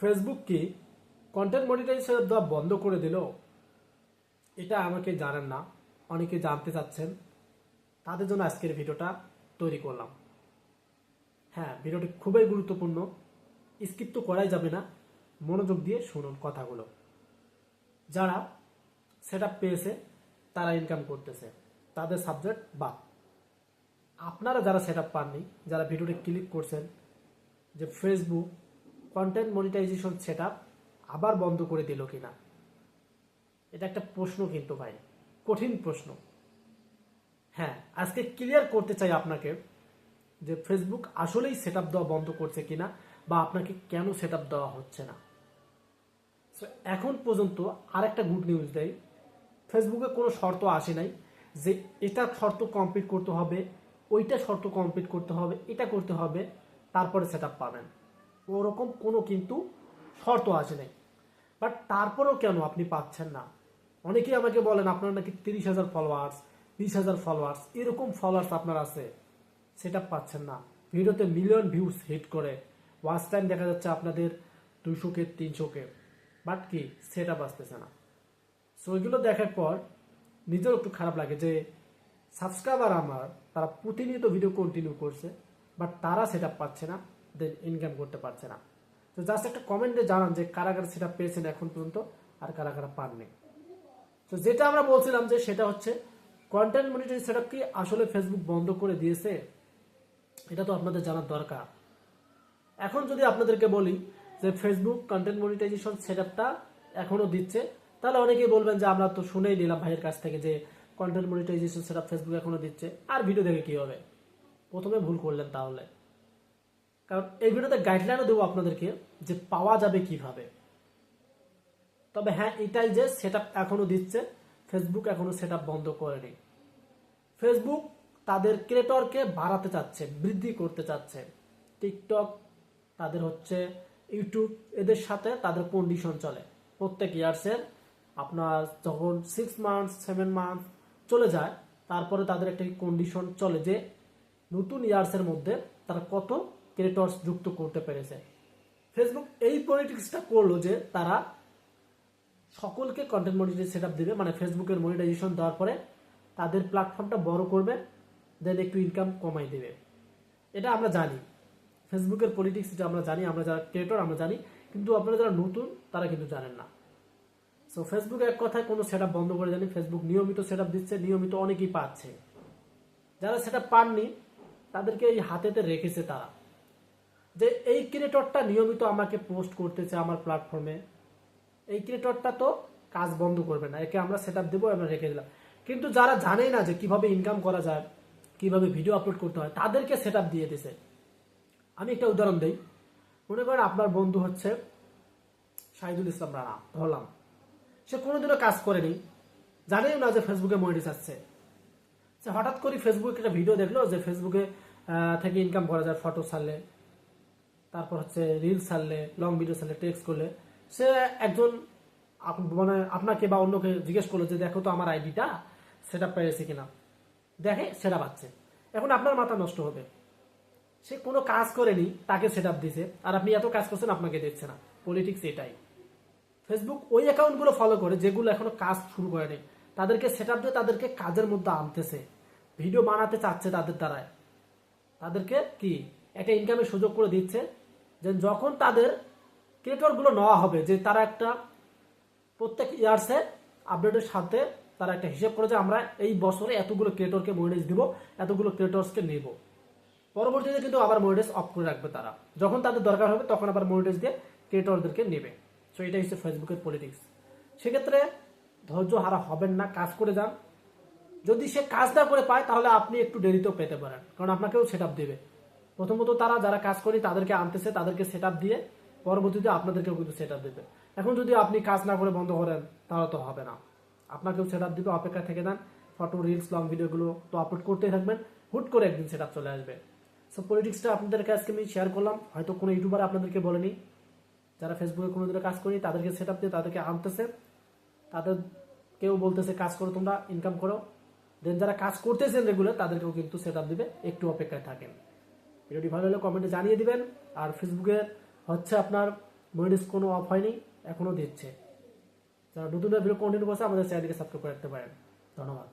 Facebook কি content monetization দেওয়া বন্ধ করে দিল। এটা আমাকে জানেন না, অনেকে জানতে চাচ্ছেন। তাদের জন্য আজকের ভিডিওটা তৈরি করলাম। হ্যাঁ ভিডিওটি খুবই গুরুত্বপূর্ণ। স্কিপ তো করাই যাবে না। মনোযোগ দিয়ে শুনুন কথাগুলো। যারা সেট পেয়েছে, তারা ইনকাম করতেছে। তাদের সাবজেক্ট বাদ। আপনারা যারা সেট পাননি, যারা ভিডিওটি ক্লিক করছেন, যে ফেসবুক কন্টেন্ট মনিটাইজেশন সেট আবার বন্ধ করে দিল কিনা? এটা একটা প্রশ্ন কিন্তু ভাই। কঠিন প্রশ্ন। হ্যাঁ আজকে ক্লিয়ার করতে চাই আপনাকে যে ফেসবুক আসলেই সেট দেওয়া বন্ধ করছে কিনা বা আপনাকে কেন সেট দেওয়া হচ্ছে না। So, এখন পর্যন্ত আরেকটা গুড নিউজ দেয় ফেসবুকে কোনো শর্ত আসে নাই যে এটা শর্ত কমপ্লিট করতে হবে ওইটা শর্ত কমপ্লিট করতে হবে এটা করতে হবে তারপরে সেট পাবেন। ওরকম কোনো কিন্তু শর্ত আসে নাই। বাট তারপরেও কেন আপনি পাচ্ছেন না? অনেকেই আমাকে বলেন, আপনার নাকি তিরিশ হাজার ফলোয়ার্স বিশ হাজার ফলোয়ার্স এরকম ফলোয়ার্স আপনার আছে। সেটা পাচ্ছেন না। ভিডিওতে মিলিয়ন ভিউজ হিট করে ওয়াচ টাইম দেখা যাচ্ছে আপনাদের দুশোকে তিনশোকে। বাট কি? সেটা বাঁচতেছে না। সো ওইগুলো দেখার পর নিজেও একটু খারাপ লাগে যে সাবস্ক্রাইবার আমার, তারা প্রতিনিয়ত ভিডিও কন্টিনিউ করছে বাট তারা সেটা পাচ্ছে না। ইনকাম করতে পারছে না। তো জাস্ট একটা কমেন্টে জানান যে কারা কারা সেটা পেয়েছেন এখন পর্যন্ত আর কারা কারা পাননি। তো যেটা আমরা বলছিলাম যে সেটা হচ্ছে কন্টেন্ট মনিটরিং সেটআপ কি আসলে ফেসবুক বন্ধ করে দিয়েছে, এটা তো আপনাদের জানার দরকার। এখন যদি আপনাদেরকে বলি যে ফেসবুক কন্টেন্ট মনিটাইজেশন সেটআপটা এখনও দিচ্ছে, তাহলে অনেকেই বলবেন যে আমরা তো শুনেই নিলাম ভাইয়ের কাছ থেকে যে কন্টেন্ট মনিটাইজেশন সেটআপ ফেসবুক এখনও দিচ্ছে, আর ভিডিও দেখে কি হবে? প্রথমে ভুল করলেন তাহলে। কারণ এই ভিডিওতে গাইডলাইনও দেবো আপনাদেরকে যে পাওয়া যাবে কীভাবে। তবে হ্যাঁ এটাই যে সেট এখনও দিচ্ছে ফেসবুক এখনও সেট বন্ধ করেনি। ফেসবুক তাদের ক্রিয়েটরকে বাড়াতে চাচ্ছে, বৃদ্ধি করতে চাচ্ছে। টিকটক তাদের হচ্ছে ইউটিউব এদের সাথে তাদের কন্ডিশন চলে। প্রত্যেক ইয়ার্সের আপনার যখন সিক্স মান্থস সেভেন মান্থ চলে যায়, তারপরে তাদের একটা কন্ডিশন চলে যে নতুন ইয়ার্সের মধ্যে তারা কত ক্রিয়েটর্স যুক্ত করতে পেরেছে। ফেসবুক এই পলিটিক্সটা করল যে তারা সকলকে কন্টেন্ট মনিটাইজ সেট আপ দেবে মানে ফেসবুকের মনিটাইজেশন দেওয়ার পরে তাদের প্ল্যাটফর্মটা বড় করবে দেন একটু ইনকাম কমাই দেবে। এটা আমরা জানি। ফেসবুকের পলিটিক্স এটা আমরা জানি, আমরা যারা ক্রিয়েটর আমরা জানি, কিন্তু আপনারা যারা নতুন, তারা কিন্তু জানেন না। সো ফেসবুক এক কথায় কোনো সেট বন্ধ করে জানি ফেসবুক নিয়মিত সেট দিচ্ছে, নিয়মিত অনেকেই পাচ্ছে। যারা সেটা পাননি, তাদেরকে এই হাতেতে রেখেছে তারা। যে এই ক্রিয়েটরটা নিয়মিত আমাকে পোস্ট করতেছে আমার প্ল্যাটফর্মে এই ক্রিয়েটরটা তো কাজ বন্ধ করবে না, একে আমরা সেট আপ দেবো আমরা রেখে দিলাম। কিন্তু যারা জানে না যে কীভাবে ইনকাম করা যায়, কীভাবে ভিডিও আপলোড করতে হয়, তাদেরকে সেট আপ দিয়ে দিছে। আমি একটা উদাহরণ দিই। মনে করেন আপনার বন্ধু হচ্ছে শাহিদুল ইসলাম রানা, ধরলাম। সে কোনোদিনও কাজ করেনি, জানেই না যে ফেসবুকে মনিটাইজ আসছে। সে হঠাৎ করে ফেসবুকে একটা ভিডিও দেখল যে ফেসবুকে থেকে ইনকাম করা যায় ফটো ছাড়লে। তারপর হচ্ছে রিলস ছাড়লে লং ভিডিও ছাড়লে টেক্সট করলে, সে একজন আপ- মানে আপনাকে বা অন্যকে জিজ্ঞেস করল যে, দেখো তো আমার আইডিটা সেটা পেয়েছে কিনা? দেখে সেটা পাচ্ছে। এখন আপনার মাথা নষ্ট হবে। সে কোনো কাজ করেনি, তাকে সেট আপ দিছে। আর আপনি এত কাজ করছেন, আপনাকে দেখছে না। পলিটিক্স এটাই। ফেসবুক ওই অ্যাকাউন্টগুলো ফলো করে, যেগুলো এখনও কাজ শুরু করেনি। তাদেরকে সেট আপ দিয়ে তাদেরকে কাজের মধ্যে আনতেছে। ভিডিও বানাতে চাচ্ছে তাদের দ্বারায়। তাদেরকে কি? একটা ইনকামের সুযোগ করে দিচ্ছে। যখন তাদের ক্রিয়েটরগুলো নেওয়া হবে, যে তারা একটা প্রত্যেক ইয়ার্সে আপডেটের সাথে তারা একটা হিসেব করে যে আমরা এই বছরে এতগুলো ক্রিয়েটরকে মনিটাইজ দিব, এতগুলো ক্রিয়েটরসকে নেব। পরবর্তীতে কিন্তু আবার মনিটাইজ অফ করে রাখবে তারা। যখন তাদের দরকার হবে, তখন আবার মনিটাইজ দিয়ে ক্রিয়েটরদেরকে নেবে। সো এটাই হচ্ছে ফেসবুকের পলিটিক্স সেক্ষেত্রে ধৈর্য হারা হবেন না, কাজ করে যান। যদি সে কাজ না করে পায়, তাহলে আপনি একটু দেরিতেও পেতে পারেন। কারণ আপনাকেও সেট দিবে। প্রথমত তারা যারা কাজ করি তাদেরকে আনতেছে, তাদেরকে সেট দিয়ে পরবর্তীতে আপনাদেরকেও কিন্তু সেট দেবে। এখন যদি আপনি কাজ না করে বন্ধ করেন, তাহলে তো হবে না। আপনাকেও সেট দিবে অপেক্ষা থেকে দেন ফটো রিলস লং ভিডিওগুলো তো আপলোড করতেই থাকবেন। হুট করে একদিন সেট চলে আসবে। সো পলিটিক্সটা আপনাদের কাছে আমি শেয়ার করলাম। হয়তো কোনো ইউটিউবার আপনাদেরকে বলেনি। যারা ফেসবুকে কোনো দিনে কাজ করি তাদেরকে সেট দিয়ে তাদেরকে আনতেছে। তাদের কেউ বলতেছে, কাজ করো তোমরা ইনকাম করো। দেন যারা কাজ করতেছেন রেগুলার তাদেরকেও কিন্তু সেট দিবে। একটু অপেক্ষায় থাকেন। ভিডিওটি ভালো হলে কমেন্টে জানিয়ে দিবেন। আর ফেসবুকে হচ্ছে আপনার মনিটাইজ কোনো অফ হয়নি এখনও দিচ্ছে। যারা নতুন ভিডিও কন্টিনিউ করছে, আমাদের চ্যানেলকে সাবস্ক্রাইব করে রাখতে পারেন। ধন্যবাদ।